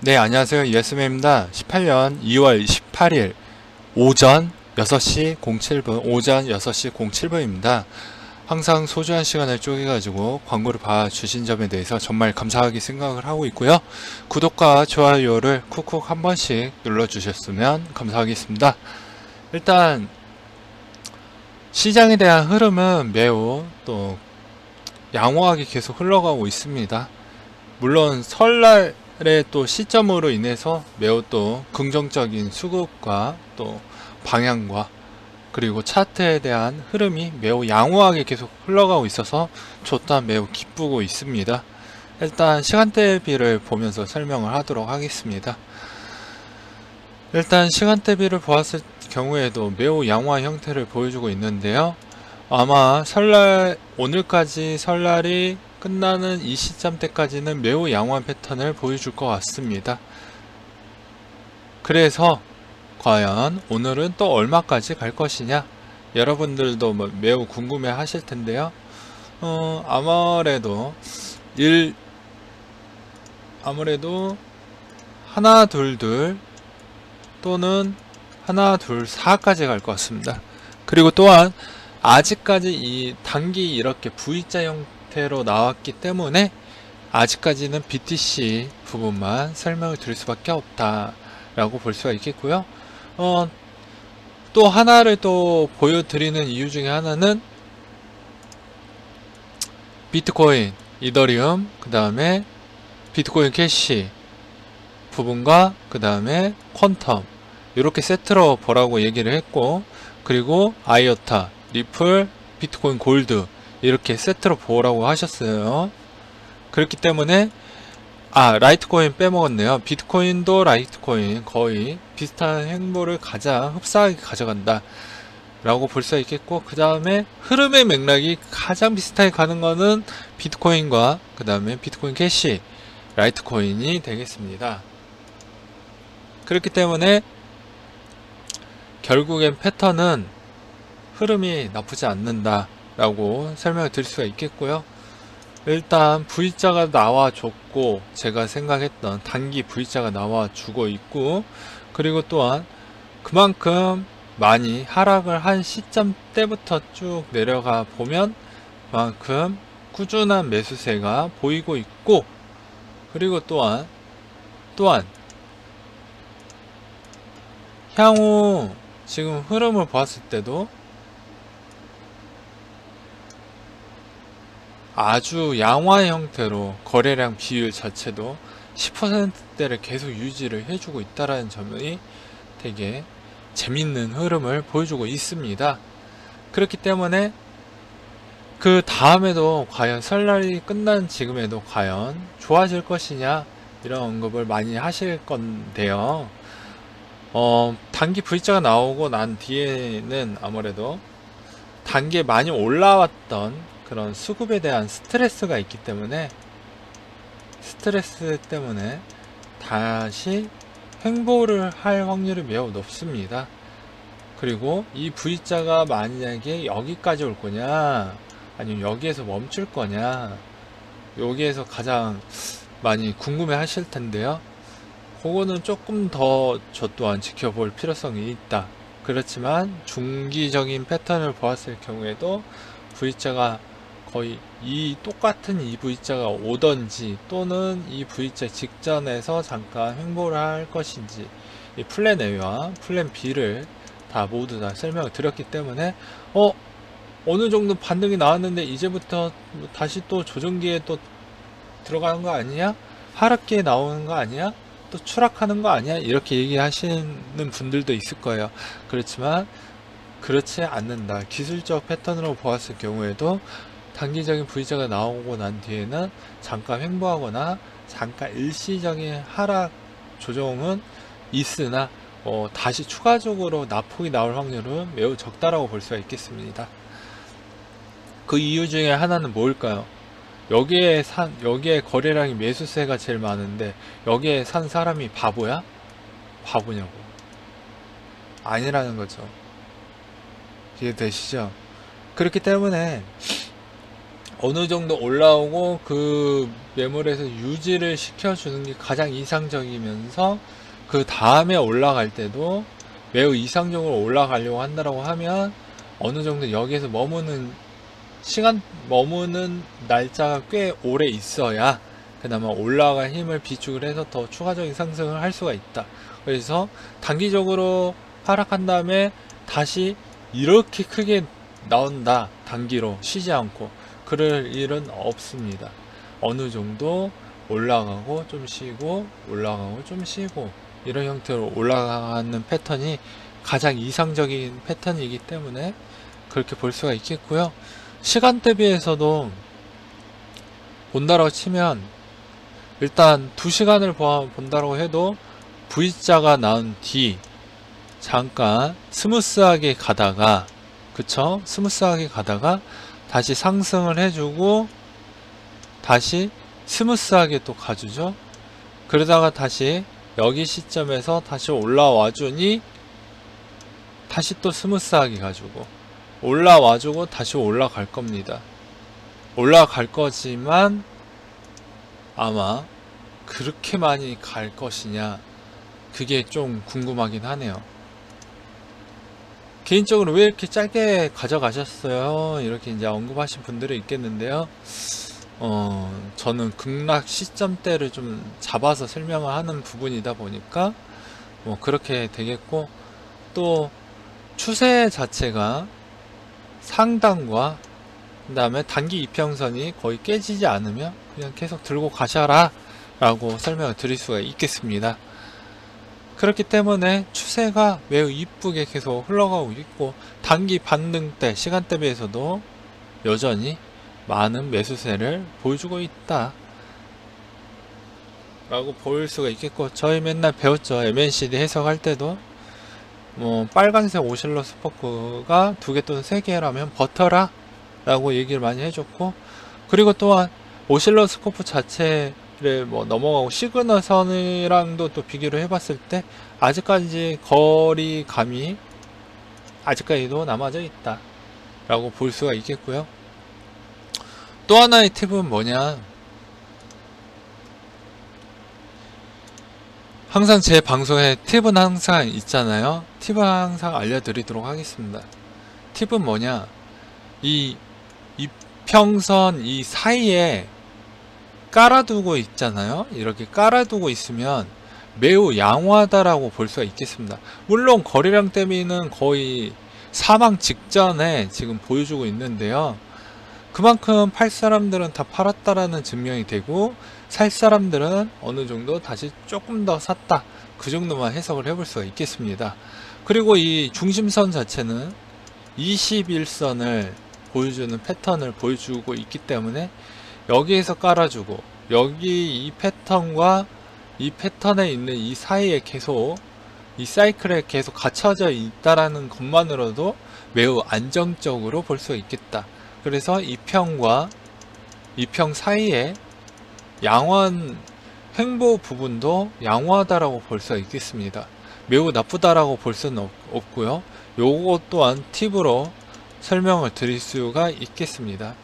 네, 안녕하세요. 예스맨입니다. 18년 2월 28일 오전 6시 07분, 오전 6시 07분입니다. 항상 소중한 시간을 쪼개 가지고 광고를 봐주신 점에 대해서 정말 감사하게 생각을 하고 있고요. 구독과 좋아요를 쿡쿡 한 번씩 눌러 주셨으면 감사하겠습니다. 일단, 시장에 대한 흐름은 매우 또 양호하게 계속 흘러가고 있습니다. 물론 설날의 또 시점으로 인해서 매우 또 긍정적인 수급과 또 방향과 그리고 차트에 대한 흐름이 매우 양호하게 계속 흘러가고 있어서 저 또한 매우 기쁘고 있습니다. 일단 시간대비를 보면서 설명을 하도록 하겠습니다. 일단 시간대비를 보았을 경우에도 매우 양호한 형태를 보여주고 있는데요. 아마 설날 오늘까지 설날이 끝나는 이 시점대까지는 매우 양호한 패턴을 보여줄 것 같습니다. 그래서 과연 오늘은 또 얼마까지 갈 것이냐 여러분들도 뭐 매우 궁금해 하실 텐데요. 어, 아무래도 1 아무래도 하나 둘둘 또는 하나 둘 4까지 갈 것 같습니다. 그리고 또한 아직까지 이 단기 이렇게 V자 형 태로 나왔기 때문에 아직까지는 BTC 부분만 설명을 드릴 수밖에 없다 라고 볼 수가 있겠고요. 어, 또 하나를 또 보여드리는 이유 중에 하나는 비트코인, 이더리움, 그 다음에 비트코인 캐시 부분과 그 다음에 퀀텀 이렇게 세트로 보라고 얘기를 했고 그리고 아이오타, 리플, 비트코인 골드 이렇게 세트로 보라고 하셨어요. 그렇기 때문에 아 라이트코인 빼먹었네요. 비트코인도 라이트코인 거의 비슷한 행보를 가장 흡사하게 가져간다. 라고 볼 수 있겠고 그 다음에 흐름의 맥락이 가장 비슷하게 가는 거는 비트코인과 그 다음에 비트코인 캐시 라이트코인이 되겠습니다. 그렇기 때문에 결국엔 패턴은 흐름이 나쁘지 않는다 라고 설명을 드릴 수가 있겠고요. 일단 V자가 나와줬고 제가 생각했던 단기 V자가 나와주고 있고 그리고 또한 그만큼 많이 하락을 한 시점 때부터 쭉 내려가 보면 그만큼 꾸준한 매수세가 보이고 있고 그리고 또한 또한 향후 지금 흐름을 보았을 때도 아주 양화 형태로 거래량 비율 자체도 10%대를 계속 유지를 해주고 있다는 점이 되게 재밌는 흐름을 보여주고 있습니다. 그렇기 때문에 그 다음에도 과연 설날이 끝난 지금에도 과연 좋아질 것이냐 이런 언급을 많이 하실 건데요. 어, 단기 V자가 나오고 난 뒤에는 아무래도 단계 많이 올라왔던 그런 수급에 대한 스트레스가 있기 때문에 스트레스 때문에 다시 횡보를 할 확률이 매우 높습니다. 그리고 이 V자가 만약에 여기까지 올 거냐 아니면 여기에서 멈출 거냐 여기에서 가장 많이 궁금해 하실 텐데요. 그거는 조금 더 저 또한 지켜볼 필요성이 있다. 그렇지만 중기적인 패턴을 보았을 경우에도 V자가 거의 이 똑같은 이 V자가 오던지 또는 이 V자 직전에서 잠깐 횡보를 할 것인지 이 플랜 A와 플랜 B를 다 모두 다 설명을 드렸기 때문에 어 어느 정도 반등이 나왔는데 이제부터 다시 또 조정기에 또 들어가는 거 아니야? 하락기에 나오는 거 아니야? 또 추락하는 거 아니야? 이렇게 얘기하시는 분들도 있을 거예요. 그렇지만 그렇지 않는다. 기술적 패턴으로 보았을 경우에도 단기적인 V자가 나오고 난 뒤에는 잠깐 횡보하거나 잠깐 일시적인 하락 조정은 있으나 어, 다시 추가적으로 낙폭이 나올 확률은 매우 적다라고 볼 수가 있겠습니다. 그 이유 중에 하나는 뭘까요? 여기에 산 여기에 거래량이 매수세가 제일 많은데 여기에 산 사람이 바보야? 바보냐고 아니라는 거죠. 이해되시죠? 그렇기 때문에 어느 정도 올라오고 그 매물에서 유지를 시켜주는 게 가장 이상적이면서 그 다음에 올라갈 때도 매우 이상적으로 올라가려고 한다라고 하면 어느 정도 여기에서 머무는 시간 머무는 날짜가 꽤 오래 있어야 그나마 올라갈 힘을 비축을 해서 더 추가적인 상승을 할 수가 있다. 그래서 단기적으로 하락한 다음에 다시 이렇게 크게 나온다. 단기로 쉬지 않고 그럴 일은 없습니다. 어느 정도 올라가고 좀 쉬고 올라가고 좀 쉬고 이런 형태로 올라가는 패턴이 가장 이상적인 패턴이기 때문에 그렇게 볼 수가 있겠고요. 시간 대비해서도 본다라고 치면 일단 2시간을 본다라고 해도 V자가 나온 뒤 잠깐 스무스하게 가다가 그쵸? 스무스하게 가다가 다시 상승을 해주고 다시 스무스하게 또 가주죠. 그러다가 다시 여기 시점에서 다시 올라와 주니 다시 또 스무스하게 가지고 올라와 주고 다시 올라갈 겁니다. 올라갈 거지만 아마 그렇게 많이 갈 것이냐 그게 좀 궁금하긴 하네요. 개인적으로 왜 이렇게 짧게 가져가셨어요? 이렇게 이제 언급하신 분들이 있겠는데요. 어, 저는 극락 시점대를 좀 잡아서 설명을 하는 부분이다 보니까 뭐 그렇게 되겠고 또 추세 자체가 상단과 그 다음에 단기 이평선이 거의 깨지지 않으면 그냥 계속 들고 가셔라 라고 설명을 드릴 수가 있겠습니다. 그렇기 때문에 추세가 매우 이쁘게 계속 흘러가고 있고 단기 반등대 시간대 비해서도 여전히 많은 매수세를 보여주고 있다. 라고 볼 수가 있겠고 저희 맨날 배웠죠. MNCD 해석할 때도. 뭐 빨간색 오실러 스 포크가 두 개 또는 세 개라면 버텨라! 라고 얘기를 많이 해줬고 그리고 또한 오실러 스코프 자체를 뭐 넘어가고 시그널 선이랑도 또 비교를 해봤을 때 아직까지 거리감이 아직까지도 남아져 있다 라고 볼 수가 있겠고요. 또 하나의 팁은 뭐냐? 항상 제 방송에 팁은 항상 있잖아요. 팁은 항상 알려드리도록 하겠습니다. 팁은 뭐냐? 이 이평선 이 사이에 깔아두고 있잖아요. 이렇게 깔아두고 있으면 매우 양호하다라고 볼 수가 있겠습니다. 물론 거래량 대비는 거의 사망 직전에 지금 보여주고 있는데요. 그만큼 팔 사람들은 다 팔았다라는 증명이 되고 살 사람들은 어느 정도 다시 조금 더 샀다. 그 정도만 해석을 해볼 수가 있겠습니다. 그리고 이 중심선 자체는 21선을 보여주는 패턴을 보여주고 있기 때문에 여기에서 깔아주고 여기 이 패턴과 이 패턴에 있는 이 사이에 계속 이 사이클에 계속 갇혀져 있다라는 것만으로도 매우 안정적으로 볼 수 있겠다. 그래서 이 평과 이 평 사이에 양원 횡보 부분도 양호하다라고 볼 수 있겠습니다. 매우 나쁘다라고 볼 수는 없 고요. 요것 또한 팁으로 설명을 드릴 수가 있겠습니다.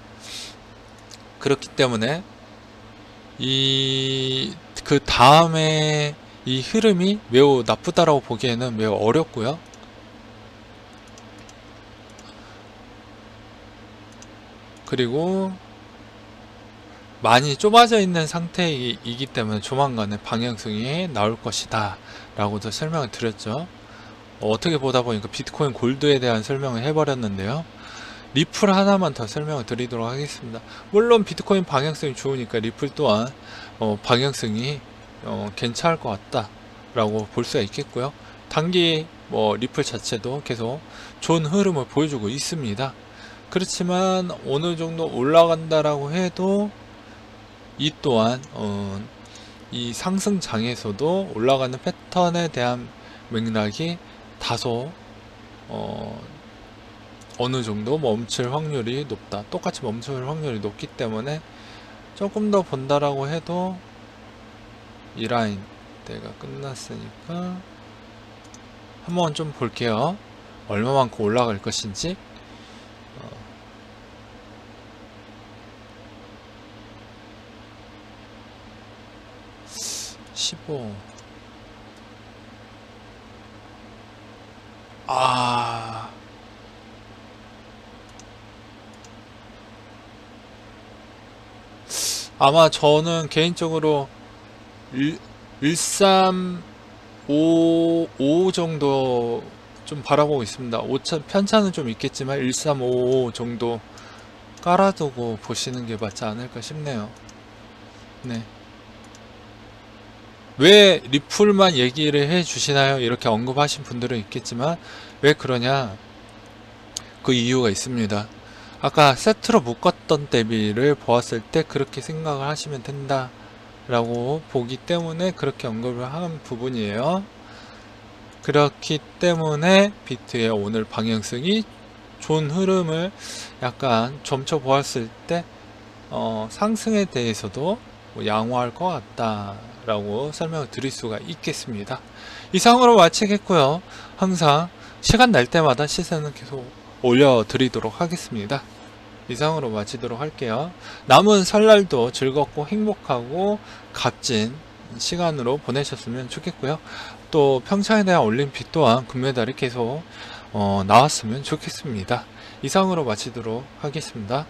그렇기 때문에 이 그 다음에 이 흐름이 매우 나쁘다라고 보기에는 매우 어렵고요. 그리고 많이 좁아져 있는 상태이기 때문에 조만간에 방향성이 나올 것이다 라고도 설명을 드렸죠. 어떻게 보다 보니까 비트코인 골드에 대한 설명을 해버렸는데요. 리플 하나만 더 설명을 드리도록 하겠습니다. 물론 비트코인 방향성이 좋으니까 리플 또한 어, 방향성이 어, 괜찮을 것 같다 라고 볼 수가 있겠고요. 단기 뭐 리플 자체도 계속 좋은 흐름을 보여주고 있습니다. 그렇지만 어느 정도 올라간다라고 해도 이 또한 어, 이 상승장에서도 올라가는 패턴에 대한 맥락이 다소 어, 어느 정도 멈출 확률이 높다. 똑같이 멈출 확률이 높기 때문에 조금 더 본다라고 해도 이 라인 때가 끝났으니까 한번 좀 볼게요. 얼마만큼 올라갈 것인지 어. 15 아... 아마 저는 개인적으로 1, 1355 정도 좀 바라보고 있습니다. 오차, 편차는 좀 있겠지만 1355 정도 깔아두고 보시는 게 맞지 않을까 싶네요. 네. 왜 리플만 얘기를 해 주시나요? 이렇게 언급하신 분들은 있겠지만 왜 그러냐? 그 이유가 있습니다. 아까 세트로 묶었던 대비를 보았을 때 그렇게 생각을 하시면 된다 라고 보기 때문에 그렇게 언급을 한 부분이에요. 그렇기 때문에 비트의 오늘 방향성이 좋은 흐름을 약간 점쳐 보았을 때 어, 상승에 대해서도 뭐 양호할 것 같다 라고 설명을 드릴 수가 있겠습니다. 이상으로 마치겠고요. 항상 시간 날 때마다 시세는 계속 올려드리도록 하겠습니다. 이상으로 마치도록 할게요. 남은 설날도 즐겁고 행복하고 값진 시간으로 보내셨으면 좋겠고요. 또 평창에 대한 올림픽 또한 금메달이 계속 어, 나왔으면 좋겠습니다. 이상으로 마치도록 하겠습니다.